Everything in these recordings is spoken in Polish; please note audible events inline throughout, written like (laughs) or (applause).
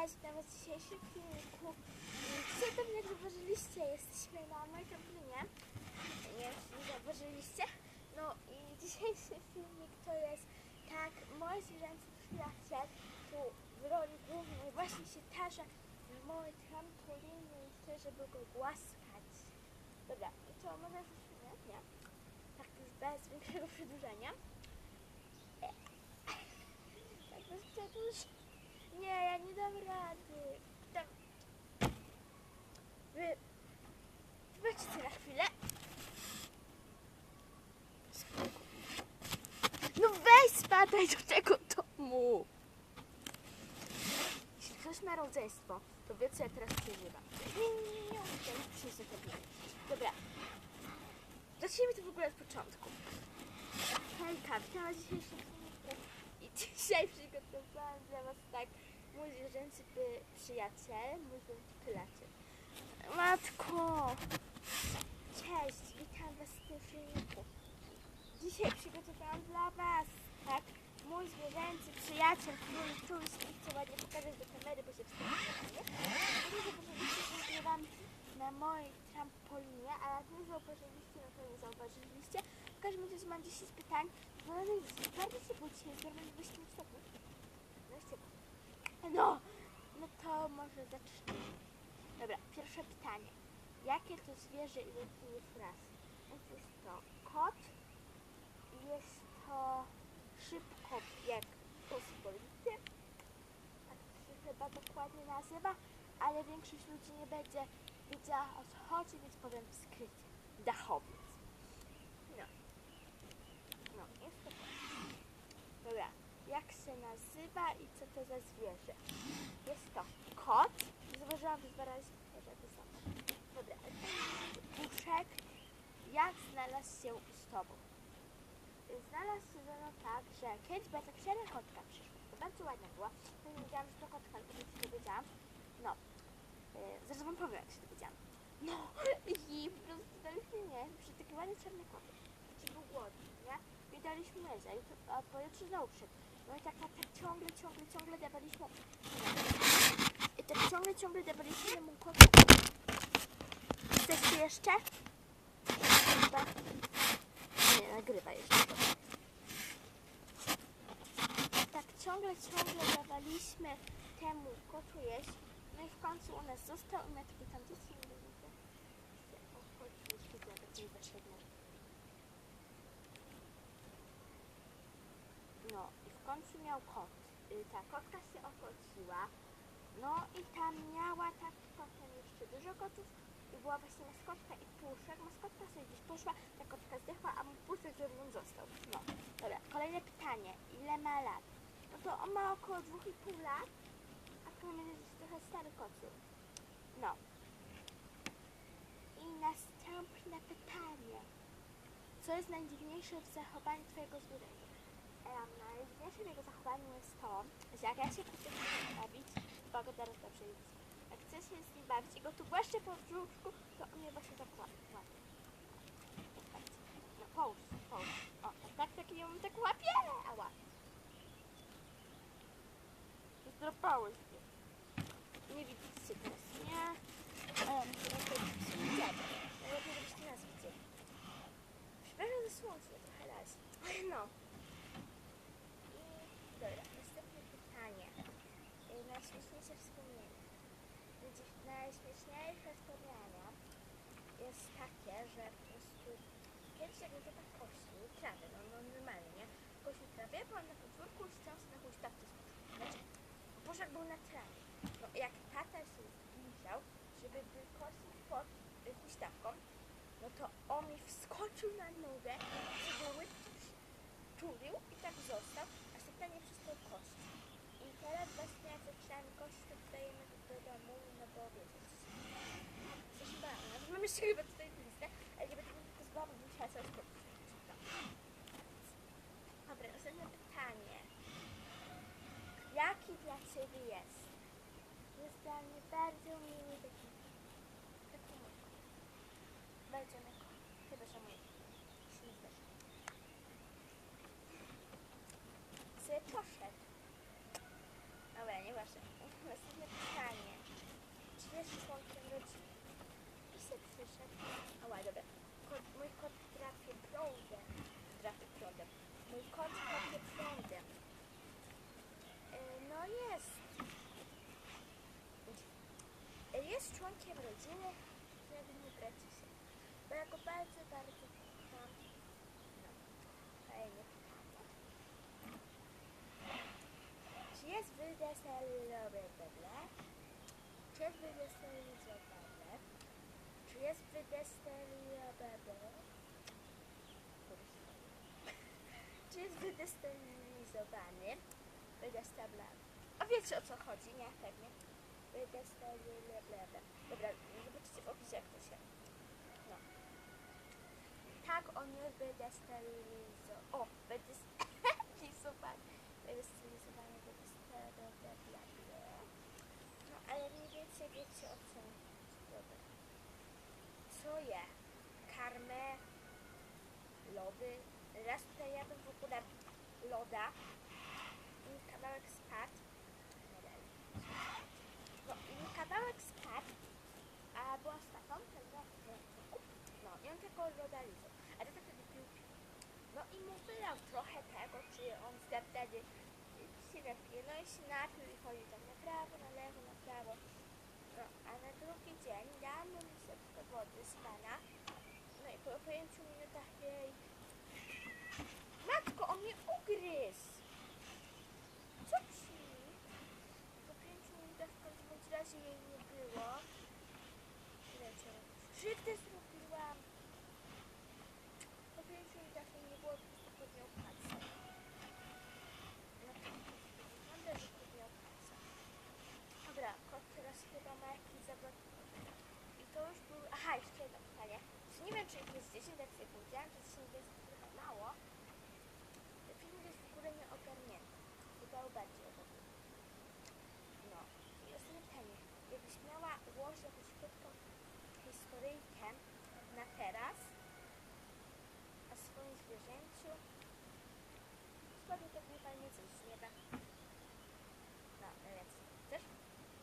Cześć, na was dzisiejszym filmiku. Dzisiaj to mnie zauważyliście, jesteśmy na mojej trampolinie. Nie wiem, czy zauważyliście. No i dzisiejszy filmik to jest tak, mój zwierzęcy przyjaciel tu w roli głównej właśnie się tarza na mojej trampolinie i chce, żeby go głaskać. Dobra, i co, może zaczniemy? Nie. Tak, już bez większego przedłużenia. (laughs) Tak, bez przedłużenia. Nie, ja nie dam rady. Tam. Wy. Wybaczcie na chwilę. No weź spadaj do tego domu. Jeśli ktoś ma rodzeństwo, to wie co ja teraz przeżywam. Nie, nie, nie, nie, nie, Dobra. Zacznijmy to w ogóle od początku. Hejka, witam was w dzisiejszym dzisiaj przygotowałam dla was tak mój zwierzęcy przyjaciel, mój zwierzęcy pylaciel. Matko! Cześć, witam was w tym filmiku. Dzisiaj przygotowałam dla was, tak, mój zwierzęcy przyjaciel, który czulski, chcę ładnie pokazać do kamery, bo się wstydzę, na mojej trampolinie, a jak nie zauważyliście, no to zauważyliście. W każdym razie mam 10 pytań. Bardzo się jest normalnie 20 stopni. 20 No, no to może zacznijmy. Dobra, pierwsze pytanie. Jakie to zwierzę i jaki jest? Więc Jest to kot, jest to szybkobieg pospolity, tak się chyba dokładnie nazywa, ale większość ludzi nie będzie wiedziała o co chodzi, więc powiem skrycie. Dachowiec. No. No, jest to tak. Dobra, jak się nazywa i co to za zwierzę? Jest to kot. Zauważyłam, że dwa razy żeby są. Dobra, puszek. Jak znalazł się z tobą? Znalazł się ze mną tak, że kiedyś była taka siara kotka przyszła. To bardzo ładna była. Nie wiedziałam, że to kotka, ale potem się dowiedziałam. No. Yy, zaraz wam powiem, jak się dowiedziałam. No (laughs) i po prostu daliśmy nie, przy taki ładny czarny kotek. Ci był głodny, nie? I daliśmy jeść, a, pojutrze znowu. No i tak, tak, tak ciągle, ciągle, ciągle dawaliśmy. I tak ciągle, ciągle dawaliśmy mu kotu. Chcesz jeszcze? Chyba. Nie, nagrywa jeszcze. Tak ciągle, ciągle dawaliśmy temu kotu jeść. No i w końcu u nas został i ma takie tam nie widzę. Potrzebne. No i w końcu miał kot. Y, Ta kotka się okociła. No i tam miała tak potem jeszcze dużo kotów i była właśnie maskotka i puszek. Maskotka sobie gdzieś poszła, ta kotka zdechła, a mój puszek ze mną został. No, dobra, kolejne pytanie. Ile ma lat? No to on ma około 2,5 lat, a to jest trochę stary kocu. No. I następne pytanie. Co jest najdziwniejsze w zachowaniu twojego zwierzęcia? W jego zachowaniu jest to, że jak ja się chcę z nim bawić, go teraz dobrze jest. Jak chcę się z nim bawić i go tu głaszczę po brzuszku, to on mnie właśnie tak łapie. Tak, No połóż, połóż. O, tak, tak, i on tak łapie, a łapie. Zdropałeś mnie. Nie widzicie teraz, nie? Ale muszę naprawdę się widzieć. Najlepiej, żebyście nas widzieli. Przepraszam za słońce, trochę razi. No. I dobra, następne pytanie. Y, Najśmieszniejsze wspomnienie. Będzie najśmieszniejsze wspomnienia jest takie, że po prostu kiedyś jak to tak kosił trawę, no, no normalnie, nie? Kosił trawę, byłam na podwórku i chciałam sobie na huśtawce skoczyć. Znaczy, Bożek był na trawie. No jak tata się zbliżał, żeby wykosić pod y, huśtawką, no to on mi wskoczył na nogę, żeby łydki czulił i tak został, aż tata nie przestał kosić. I teraz właśnie jak zaczynamy kosić, to dodajemy do domu, no bo wiecie, jeszcze chyba tutaj listę, ale nie będę tylko z bo musiała coś. No. Dobra, następne pytanie. Jaki dla Ciebie jest? Jest dla mnie bardzo miły taki, taki. Bardzo na kot. Chyba, że mój się nie zdarza. Sobie poszedł. Dobra, nieważne. Następne nadzieję, że wy nie bracie się. Bo ja go bardzo, bardzo. No, fajnie. Czy jest wydestylowane? Czy jest wydestylizowane? Czy jest wydestylizowane? Czy jest wydestylizowany? Wydestylowany. A wiecie o co chodzi, nie? Pewnie. Wydestylizowany. Dobra, zobaczycie w opisie jak to się... No. Tak, on jest wydestylizowany. O, wydestylizowany. Wydestylizowany, wydestylizowany. No, ale nie wiecie, wiecie o co. Dobra. Co je? Karmę? Lody? Raz tutaj ja bym w ogóle loda i kawałek spadł. Nie. No i kawałek spadł, a była z tatą, także no i tylko loda. A to wtedy pił piwo. No i mu wylał trochę tego, czy on wtedy się napije. No i się napił i chodzi tam na prawo, na lewo, na prawo. No, a na drugi dzień dałam mu miseczkę wody z pana. No i po 5 minutach jej Matko, on mnie ugryzł! Co ci? Po pięciu minutach w każdym bądź razie jej nie było. Lecie. Krzywdę zrobiłam. Po pięciu minutach jej nie było, po prostu podniał palce. No to wygląda, że podniał palce. Dobra, kot teraz chyba ma jakiś zawód. I to już był... Aha, jeszcze jedno pytanie. Czy nie wiem, czy jest 10, jak sobie powiedziałam, że 10 jest trochę mało. Ten film jest w ogóle nieogarnięty. Chyba bardziej ogarnięty. No. I ostatnie pytanie. Jakbyś miała ułożyć jakąś krótką historyjkę na teraz o swoim zwierzęciu, spadło to mi fajnie coś z nieba. No, więc chcesz?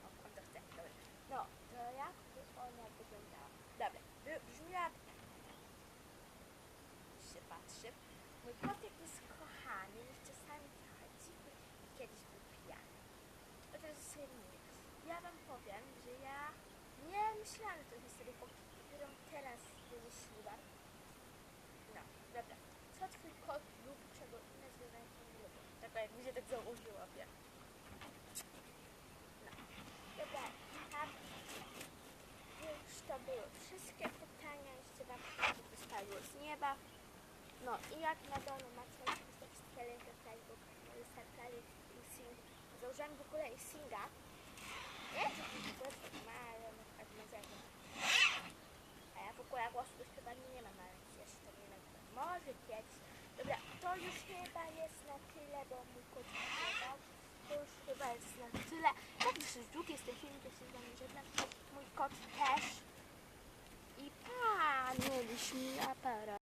O, on to chce. Dobra. No, to jak by ona wyglądała? Dobra, by- brzmiała się patrzy. Mój kotek jest kochany, jest czasami trochę dziwny i kiedyś był pijany. O teraz sobie mówię. Ja wam powiem, że ja nie myślałam tą historyjką, którą teraz wymyśliłam. No, dobra. Co twój kot lubi, czego inne zwierzęta nie lubią? Tak jak mi się tak założyło, wiem. No. Dobra, tam już to były wszystkie pytania, jeszcze wam wystawiło z nieba. No i jak na dole macie jakiś talent do Facebook, startali z założyłam w ogóle i singa. Nie wiem, czy to jest ale no tak będzie. A ja w ogóle głosu już chyba nie mam, ale jeszcze nie nagrywam. Może kiedyś. Dobra, to już chyba jest na tyle, bo mój kot To już chyba jest na tyle. Tak, już jest długi jest ten film, to się z wami żegnam. Mój kot też. I pa, mieliśmy aparat.